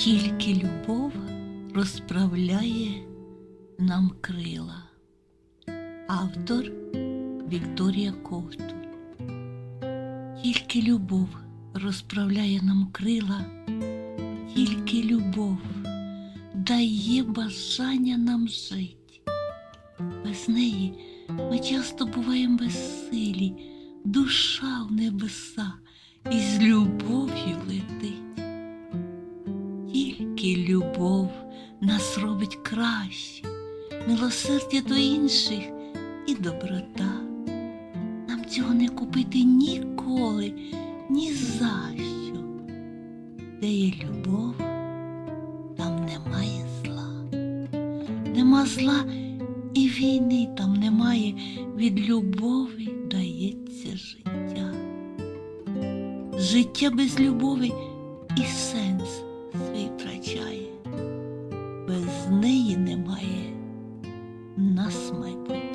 Тільки любов розправляє нам крила. Автор Вікторія Ковтун. Тільки любов розправляє нам крила, тільки любов дає бажання нам жити. Без неї ми часто буваємо безсилі, душа в небеса і з любов'ю. Тільки любов нас робить краще, милосердя до інших і доброта. Нам цього не купити ніколи, ні за що. Де є любов, там немає зла. Нема зла і війни там немає. Від любові дається життя. Життя без любові і неї немає нас майбутнього.